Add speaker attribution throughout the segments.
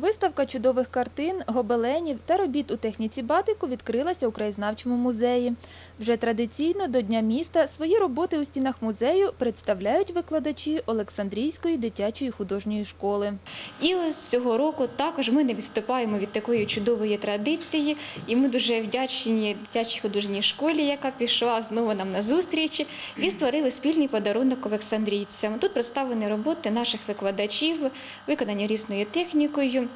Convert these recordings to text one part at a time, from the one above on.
Speaker 1: Виставка чудових картин, гобеленів та робіт у техніці батику відкрилася у краєзнавчому музеї. Вже традиційно до Дня міста свої роботи у стінах музею представляють викладачі Олександрійської дитячої художньої школи.
Speaker 2: І ось цього року також ми не відступаємо від такої чудової традиції, і ми дуже вдячні дитячій художній школі, яка пішла знову нам на зустрічі, і створили спільний подарунок олександрійцям. Тут представлені роботи наших викладачів, виконані різною технікою.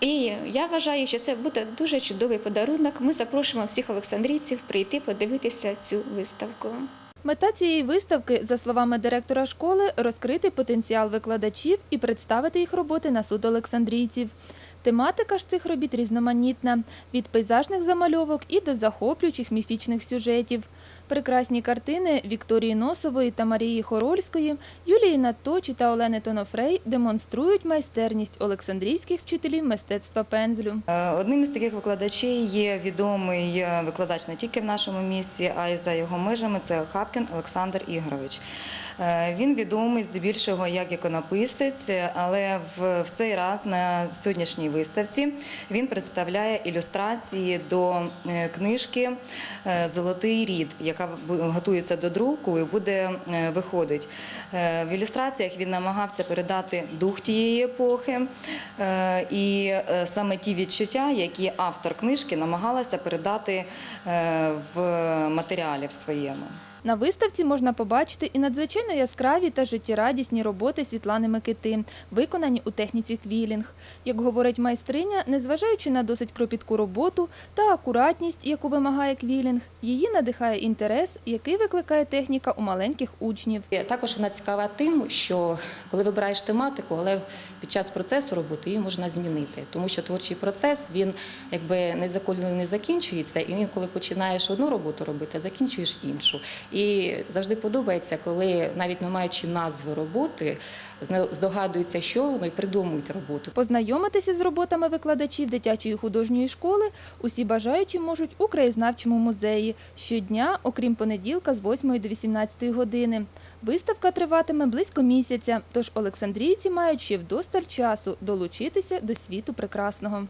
Speaker 2: І я вважаю, що це буде дуже чудовий подарунок. Ми запрошуємо всіх олександрійців прийти подивитися цю виставку.
Speaker 1: Мета цієї виставки, за словами директора школи, розкрити потенціал викладачів і представити їх роботи на суд олександрійців. Тематика ж цих робіт різноманітна – від пейзажних замальовок і до захоплюючих міфічних сюжетів. Прекрасні картини Вікторії Носової та Марії Хорольської, Юлії Наточі та Олени Тонофрей демонструють майстерність олександрійських вчителів мистецтва пензлю.
Speaker 3: Е, Одним із таких викладачів є відомий е, викладач не тільки в нашому місті, а й за його межами. Це Хапкін Олександр Ігорович. Е, Він відомий здебільшого як іконописець, але в, цей раз на сьогоднішній виставці він представляє ілюстрації до книжки Золотий рід, яка готується до друку і буде е, виходить. Е, В ілюстраціях він намагався передати дух тієї епохи е, і саме ті відчуття, які автор книжки намагалася передати в матеріалі в своєму.
Speaker 1: На виставці можна побачити і надзвичайно яскраві та життєрадісні роботи Світлани Микити, виконані у техніці квілінг. Як говорить майстриня, незважаючи на досить кропітку роботу та акуратність, яку вимагає квілінг, її надихає інтерес, який викликає техніка у маленьких учнів.
Speaker 4: Також вона цікава тим, що коли вибираєш тематику, але під час процесу роботи її можна змінити, тому що творчий процес він якби не закінчується, і він, коли починаєш одну роботу робити, закінчуєш іншу. І завжди подобається, коли навіть не маючи назви роботи, здогадуються, що воно і придумують роботу.
Speaker 1: Познайомитися з роботами викладачів дитячої художньої школи усі бажаючі можуть у краєзнавчому музеї щодня, окрім понеділка з 8 до 18 години. Виставка триватиме близько місяця, тож олександрійці мають ще вдосталь часу долучитися до світу прекрасного.